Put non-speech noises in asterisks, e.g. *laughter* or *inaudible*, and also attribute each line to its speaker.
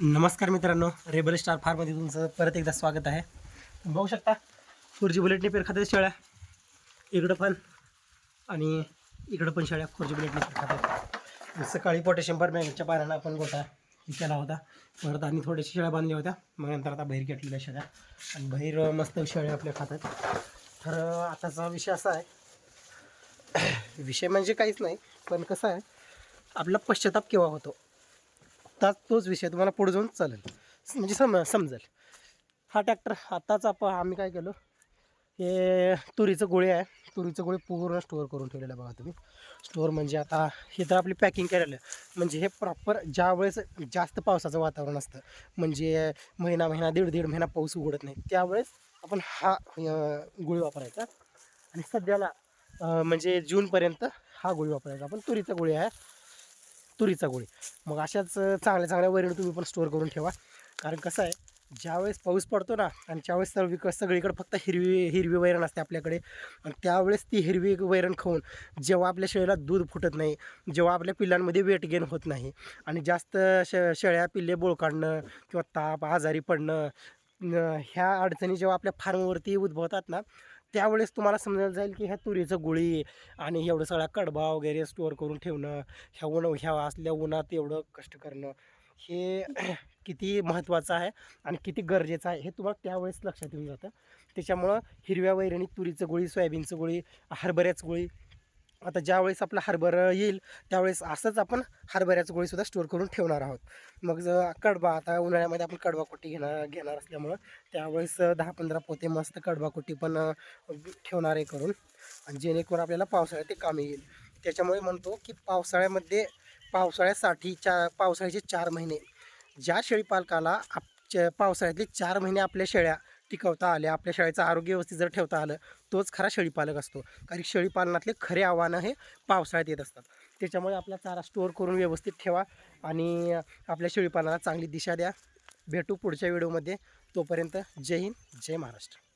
Speaker 1: नमस्कार मित्रांनो rebel star फार्ममध्ये तुमचं परत एकदा स्वागत आहे. बघू शकता फोरजी बुलेटने पेर खातात शेळ्या. इकडं पण आणि इकडं पण शेळ्या फोरजी बुलेटने पेर खातात सकाळी पोटॅशियम परमॅगच्या पाण्यानं आपण गोटा हे केला होता. परत आणि थोड्याशा शेळ्या बांधल्या होत्या. मग नंतर आता बहीर घेतलेल्या शेळ्या. आणि बहीर मस्त शेळ्या आपल्या खातात. तर आताचा विषय असा आहे. विषय म्हणजे काहीच नाही पण कसं आहे आपला पश्चाताप केव्हा होतो? त्याच तोच विषय तुम्हाला पुढे जाऊन चालेल. म्हणजे सम समजेल. हा ट्रॅक्टर आताच आपण आम्ही काय केलो? हे तुरीचं गोळी आहे. तुरीचं गोळी पूर्ण स्टोअर करून ठेवलेलं आहे बघा तुम्ही. स्टोअर म्हणजे आता हे तर आपली पॅकिंग केलेलं म्हणजे हे प्रॉपर ज्या वेळेस जास्त पावसाचं वातावरण असतं म्हणजे महिना महिना दीड दीड महिना पाऊस उघडत नाही त्यावेळेस आपण हा गोळी वापरायचा. आणि सध्याला म्हणजे जूनपर्यंत हा गोळी वापरायचा. आपण तुरीचा गोळी आहे. तुरीचा गोळी. मग अशाच चांगल्या चांगल्या वैरण तुम्ही पण स्टोअर करून ठेवा. कारण कसं आहे ज्यावेळेस पाऊस पडतो ना आणि ज्यावेळेस सर्व सगळीकडे फक्त हिरवी हिरवी वैरण असते आपल्याकडे आणि त्यावेळेस ती हिरवी वैरण खाऊन जेव्हा आपल्या शेळीला दूध फुटत नाही जेव्हा आपल्या पिल्लांमध्ये वेट गेन होत नाही आणि जास्त श शेळ्या पिल्ले बोळ काढणं किंवा ताप आजारी पडणं ह्या अडचणी जेव्हा आपल्या फार्मवरती उद्भवतात ना त्यावेळेस तुम्हाला समजायला जाईल की ह्या तुरीचं गोळी आणि एवढं सगळा कडबा वगैरे स्टोअर करून ठेवणं ह्या उन ह्या असल्या उन्हात एवढं कष्ट करणं हे *clears throat* किती महत्त्वाचं आहे आणि किती गरजेचं आहे हे तुम्हाला त्यावेळेस लक्षात येऊन जातं. त्याच्यामुळं हिरव्या वैरणीत तुरीचं गोळी सोयाबीनचं गोळी हरभऱ्याचं गोळी आता ज्यावेळेस आपला हरभरा येईल त्यावेळेस असंच आपण हरभऱ्याचं गोळीसुद्धा स्टोअर करून ठेवणार आहोत. मग जर कडबा आता उन्हाळ्यामध्ये आपण कडबा कोटी घेणार घेणार असल्यामुळं त्यावेळेस दहा पंधरा पोते मस्त कडबा कोटी पण ठेवणार आहे करून. आणि जेणेकरून आपल्याला पावसाळ्यात ते कामी येईल. त्याच्यामुळे म्हणतो की पावसाळ्यामध्ये पावसाळ्यासाठी चा पावसाळ्याचे चार महिने. ज्या शेळीपालकाला आप पावसाळ्यातले चार महिने आपल्या शेळ्या टिकवता आले आपल्या शेळ्याचं आरोग्य व्यवस्थित जर ठेवता आलं तोच खरा शेळीपालक असतो. कारण शेळीपालनातले खरे आव्हानं हे पावसाळ्यात येत असतात. त्याच्यामुळे आपला चारा स्टोअर करून व्यवस्थित ठेवा आणि आपल्या शेळीपालनाला चांगली दिशा द्या. भेटू पुढच्या व्हिडिओमध्ये तोपर्यंत जय हिंद जय महाराष्ट्र.